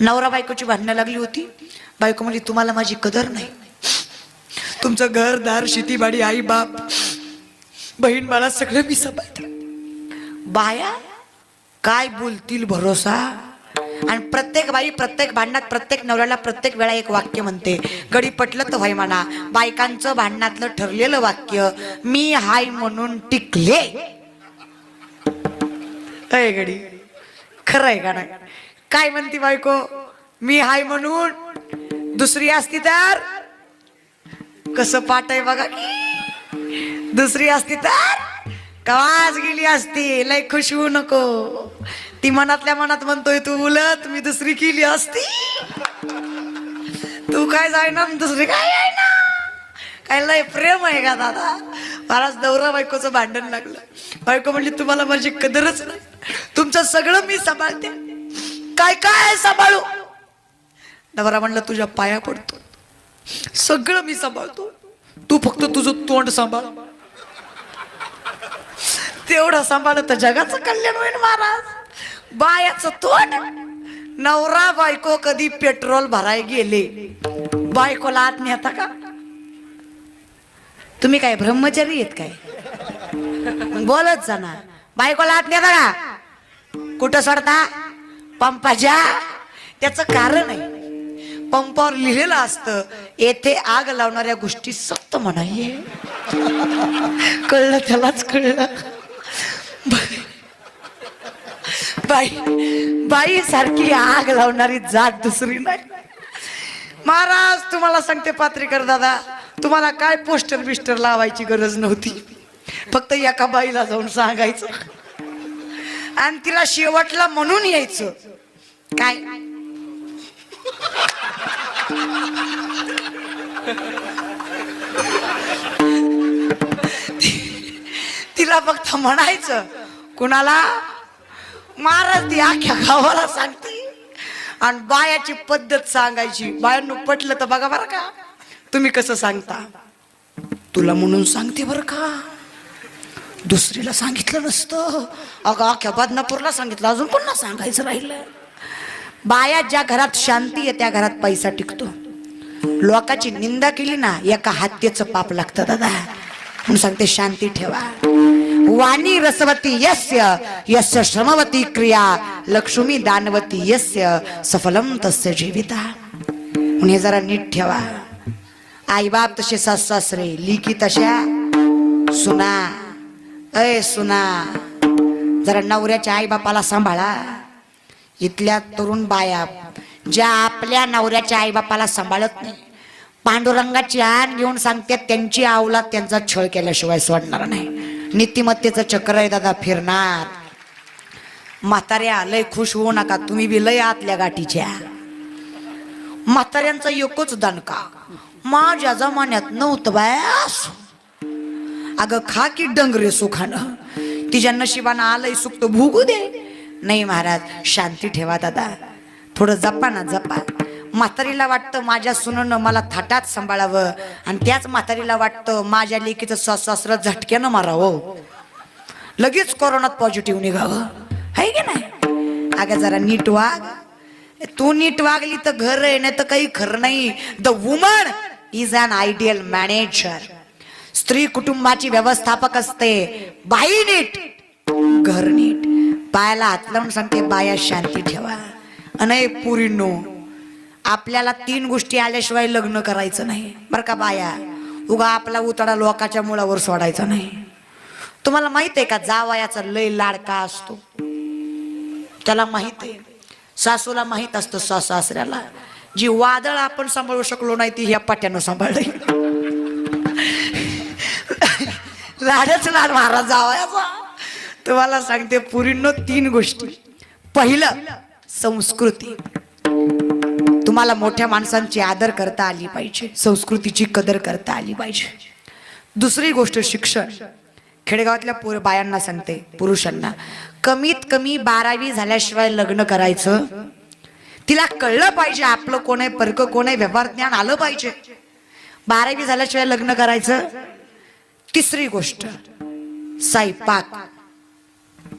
नवरा बायकोची भांडणं लागली होती. बायको म्हणजे तुम्हाला माझी कदर नाही. तुमचं घर दार शेतीबाडी आई बाप बहीण मला सगळं मी सांभाळते. बाया काय बोलतील भरोसा? आणि प्रत्येक बाई प्रत्येक भांडणात प्रत्येक नवऱ्याला प्रत्येक वेळा एक वाक्य म्हणते. गडी पटलं तर व्हाय म्हणा बायकांचं भांडणातलं ठरलेलं वाक्य मी हाय म्हणून टिकले. गडी खरं आहे का नाही? काय म्हणती बायको? मी हाय म्हणून. दुसरी असती तर? कसं पाठ आहे बघा. की दुसरी असती तर? कवाच गेली असती? लय खुश होऊ नको. ती मनातल्या मनात म्हणतोय तू उलट मी दुसरी केली असती. तू काय जाय ना दुसरी काय आहे ना काय लय प्रेम आहे का दादा? महाराज दौरा बायकोचं भांडण लागलं. बायको म्हणली तुम्हाला माझी कदरच नाही. तुमचं सगळं मी सांभाळते. काय काय सांभाळू? नवरा म्हणलं तुझ्या पाया पडतो. सगळं मी सांभाळतो. तू फक्त तुझं तोंड सांभाळ. तेवढं सांभाळ तर जगाचं कल्याण होईल महाराज. बायाचं तोंड. नवरा बायको कधी पेट्रोल भराय गेले? बायकोला आत नेता का? तुम्ही काय ब्रह्मचारी आहेत काय? बोलत जाणार बायकोला आत नेता का? कुठं सोडता? पंपाच्या त्याचं कारण आहे. पंपावर लिहिलेलं असतं येथे आग लावणाऱ्या गोष्टी सक्त म्हणाये. कळलं त्यालाच कळलं. बाई बाई सारखी आग लावणारी जात दुसरी नाही. महाराज तुम्हाला सांगते पात्रीकर दादा तुम्हाला काय पोस्टर बिस्टर लावायची गरज नव्हती. फक्त एका बाईला जाऊन सांगायचं. आणि तिला शेवटला म्हणून यायचं. काय? तिला फक्त म्हणायचं कुणाला? महाराज ती अख्ख्या गावाला सांगते. आणि बायाची पद्धत सांगायची. बायांनो पटलं तर बघा बरं का. तुम्ही कसं सांगता? तुला म्हणून सांगते बरं का. दुसरीला सांगितलं नसतं. अगं अख्या बदनापूरला सांगितलं. अजून कोणाला सांगायचं राहिलं. बाया ज्या घरात शांती आहे त्या घरात पैसा टिकतो. लोकाची निंदा केली ना एका हत्येचं पाप लागतं दादा. म्हणून सांगते शांती ठेवा. वाणी रसवती यस्य यस्य श्रमवती क्रिया. लक्ष्मी दानवती यस्य सफलम तस्य जीविता. म्हणून हे जरा नीट ठेवा. आई बाप तसे सास सासरे लिकी तशा सुना. अय सुना जरा नवऱ्याच्या आई बापाला सांभाळा. इथल्या तरुण बाया ज्या आपल्या नवऱ्याच्या आई बापाला सांभाळत नाही पांडुरंगाची आण घेऊन सांगते त्यांची आवलात त्यांचा छळ केल्याशिवाय सोडणार नाही. नीतिमत्तेचं चक्र आहे दादा फिरणार. म्हाताऱ्या लय खुश होऊ नका तुम्ही बी लय आतल्या गाठीच्या. म्हाताऱ्यांचा एकच दणका माझ्या जमान्यात नव्हतं बायास अगं खा की डंगरे सुखानं. तिच्या नशिबानं आलंय सुख तर भुगू दे. नाही महाराज शांती ठेवा दादा. थोडं जपा ना जपा. म्हातारीला वाटतं माझ्या सुननं मला थाटात सांभाळावं आणि त्याच म्हातारीला वाटतं माझ्या लेकीचं सासरा झटक्यानं मारावं. लगेच कोरोनात पॉझिटिव्ह निघावं. आहे की नाही? अगं जरा नीट वाग. तू नीट वागली तर घर आहे नाही तर काही खरं नाही. The woman is an ideal manager स्त्री कुटुंबाची व्यवस्थापक असते. बाई नीट. घर नीट. पायाला हात लावून सांगते बाया शांती ठेवा. अनय पुरीनो आपल्याला तीन गोष्टी आल्याशिवाय लग्न करायचं नाही. बरं का बाया? उगा आपला उतडा लोकाच्या मुळावर सोडायचा नाही. तुम्हाला माहीत आहे का जावयाचा लय लाडका असतो. त्याला माहीत आहे. सासूला माहीत असतं सासू सासऱ्याला. जी वादळ आपण सांभाळू शकलो नाही ती ह्या पाट्यानं सांभाळली. लाडच लाड महाराज जावायचा. तुम्हाला सांगते पुरींनो तीन गोष्टी. पहिलं संस्कृती. तुम्हाला मोठ्या माणसांची आदर करता आली पाहिजे. संस्कृतीची कदर करता आली पाहिजे. दुसरी गोष्ट शिक्षण. खेडेगावातल्या पोर बायांना सांगते पुरुषांना कमीत कमी बारावी झाल्याशिवाय लग्न करायचं. तिला कळलं पाहिजे आपलं कोण आहे परक कोण आहे व्यवहार ज्ञान आलं पाहिजे. बारावी झाल्याशिवाय लग्न करायचं. तिसरी गोष्ट साईपाक.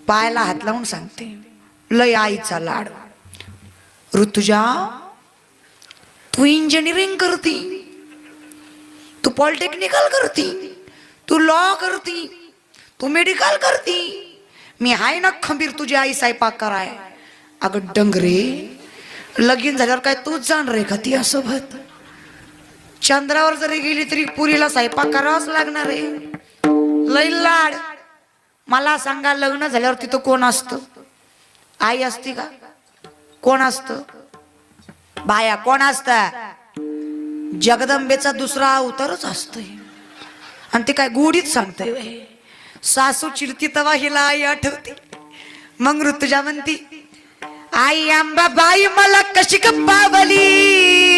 पायाला हात लावून सांगते लय आईचा लाड. ऋतुजा तू इंजिनिअरिंग करती. तू पॉलिटेक्निकल करती. तू लॉ करती. तू मेडिकल करती. मी हाय ना खंबीर तुझी आई स्वयंपाक कराय. अगं डंगरे लगीन झाल्यावर काय तूच जाण रे का ती सोबत चंद्रावर जरी गेली तरी पुरीला स्वयंपाक करावाच लागणार आहे. लई लाड. मला सांगा लग्न झाल्यावर तिथं कोण असतं? आई असती का? कोण असतं? बाया कोण असत जगदंबेचा दुसरा अवतारच असतोय. आणि ते काय गोडीत सांगतंय सासू चिडती तवा हिला आई आठवते. मग ऋतुजा म्हणती आई आंबा बाई मला कशी गप्पावली